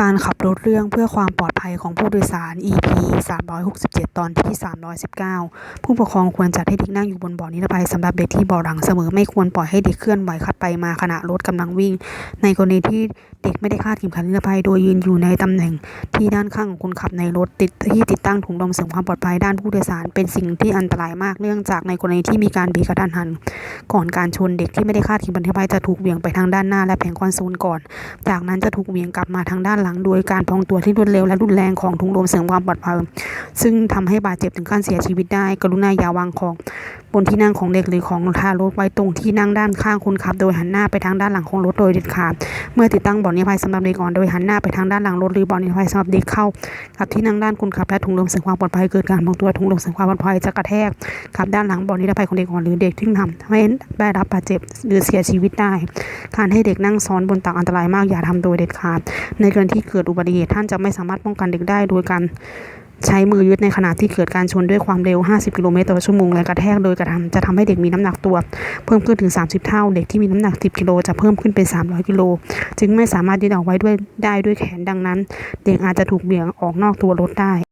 การขับรถเรื่องเพื่อความปลอดภัยของผู้โดยสาร EP 367 ตอนที่ 319 ผู้ปกครองควรจัดให้เด็กนั่งอยู่บนเบาะนิรภัยสำหรับเด็กที่เบาะหลังเสมอ ไม่ควรปล่อยให้เด็กเคลื่อนไหวขับไปมาขณะรถกำลังวิ่ง ในกรณีที่เด็กไม่ได้คาดเข็มขัดนิรภัยโดยยืนอยู่ในตำแหน่งที่ด้านข้างของคนขับในรถติดที่ติดตั้งถุงลมเสริมความปลอดภัยด้านผู้โดยสาร เป็นสิ่งที่อันตรายมากเนื่องจากในกรณีที่มีการเบรกกระทันหัน ก่อนการชนเด็กที่ไม่ได้คาดเข็มขัดนิรภัยจะถูกเหวี่ยงไปทางด้านหน้าและแผงคอนโซลก่อน จากนั้นจะถูกเหวี่ยงกลับมาทางด้านหลังโดยการพองตัวที่รวดเร็วและรุนแรงของถุงลมเสริมความปลอดภัยซึ่งทำให้บาดเจ็บถึงขั้นเสียชีวิตได้ กรุณาอย่าวางของ บนที่นั่งของเด็กหรือของทารกไว้ตรงที่นั่งด้านข้างคนขับ โดยหันหน้าไปทางด้านหลังของรถโดยเด็ดขาด เมื่อติดตั้งเบาะนิรภัยสำหรับเด็กอ่อนโดยหันหน้าไปทางด้านหลังรถหรือเบาะนิรภัยสำหรับเด็กเข้ากับที่นั่งด้านคนขับและถุงลมเสริมความปลอดภัยเกิดการพองตัวถุงลมเสริมความปลอดภัยจะกระแทกกับด้านหลังเบาะนิรภัยของเด็กอ่อนหรือเด็กที่ทำให้ได้รับบาดเจ็บหรือเสียชีวิตได้ การให้เด็กนั่งซ้อนบนตักอันตรายมากอย่าทำโดยเด็ดขาด ในกรณีที่เกิดอุบัติเหตุท่านจะไม่สามารถป้องกันเด็กได้โดยการ ใช้มือยึดในขณะที่เกิดการชนด้วยความเร็ว 50 กิโลเมตรต่อชั่วโมงและกระแทกโดยกระทำจะทำให้เด็กมีน้ำหนักตัว เพิ่มขึ้นถึง 30 เท่า เด็กที่มีน้ำหนัก 10 กิโลจะเพิ่มขึ้นเป็น 300 กิโล จึงไม่สามารถยึดเอาไว้ด้วยได้ด้วยแขนดังนั้น เด็กอาจจะถูกเบี่ยงออกนอกตัวรถได้